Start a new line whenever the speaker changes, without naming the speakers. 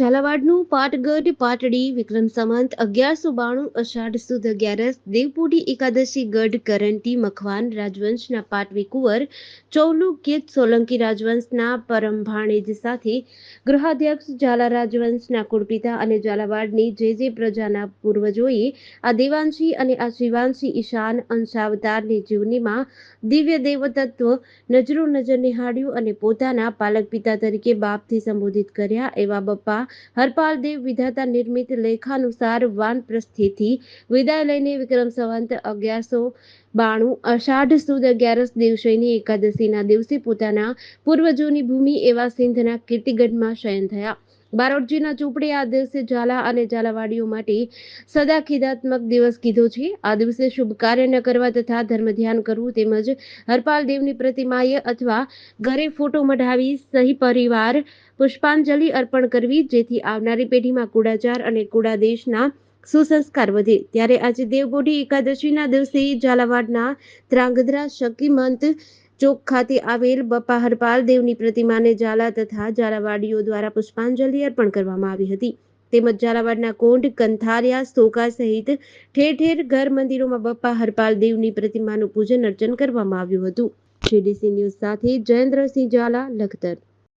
ઝાલાવાડનું પાટગઢ પાટડી વિક્રમ સંવંત અગિયારસો બાણું અષાઢ સુદ અગિયારસ દેવપુડી એકાદશી ગઢ કરંટી મખવાન રાજવંશના પાટવી કુંવર ચૌલુક્ય સોલંકી રાજવંશના પરમ ભાણેજ સાથે ગૃહાધ્યક્ષ ઝાલા રાજવંશના કુળપિતા અને ઝાલાવાડની જે જે પ્રજાના પૂર્વજોએ આ દેવાંશી અને આ શિવાંશી ઈશાન અંશાવતારની જીવનીમાં દિવ્ય દેવતત્વ નજરો નજર નિહાળ્યું અને પોતાના પાલક પિતા તરીકે બાપથી સંબોધિત કર્યા એવા બપ્પા હરપાલ દેવ વિધાતા નિર્મિત લેખાનુસાર વાનપ્રસ્થેથી વિદાય લઈને વિક્રમ સંવંત અગિયારસો બાણું અષાઢ સુદ અગિયારસ દિવસેની એકાદશીના દિવસે પોતાના પૂર્વજોની ભૂમિ એવા સિંધના કીર્તિગઢમાં શયન થયા. બારોટજીના ચોપડે આ દિવસે ઝાલા અને ઝાલાવાડીઓ માટે સદા ખિદાત્મક દિવસ કીધો છે. આ દિવસે શુભ કાર્ય ન કરવા તથા ધર્મ ધ્યાન કરવું તેમજ હરપાલ દેવની પ્રતિમાએ અથવા ઘરે ફોટો મઢાવી સહી પરિવાર પુષ્પાંજલિ અર્પણ કરવી, જેથી આવનારી પેઢીમાં કુડાચાર અને કુડાદેશના સુસંસ્કાર વધે. ત્યારે આજે દેવબોઢી એકાદશીના દિવસે ઝાલાવાડના ત્રાંગધ્રા શકીમંત ચોક ખાતે આવેલ બપ્પા હરપાલ દેવની પ્રતિમાને ઝાલા તથા ઝાલાવાડીઓ દ્વારા પુષ્પાંજલિ અર્પણ કરવામાં આવી હતી. તેમજ ઝાલાવાડના કોંડ કંથારિયા સોકા સહિત ઠેર ઠેર ઘર મંદિરોમાં બપ્પા હરપાલ દેવની પ્રતિમાનું પૂજન અર્ચન કરવામાં આવ્યું હતું. જીડીસી ન્યૂઝ સાથે જયેન્દ્રસિંહ ઝાલા, લખતર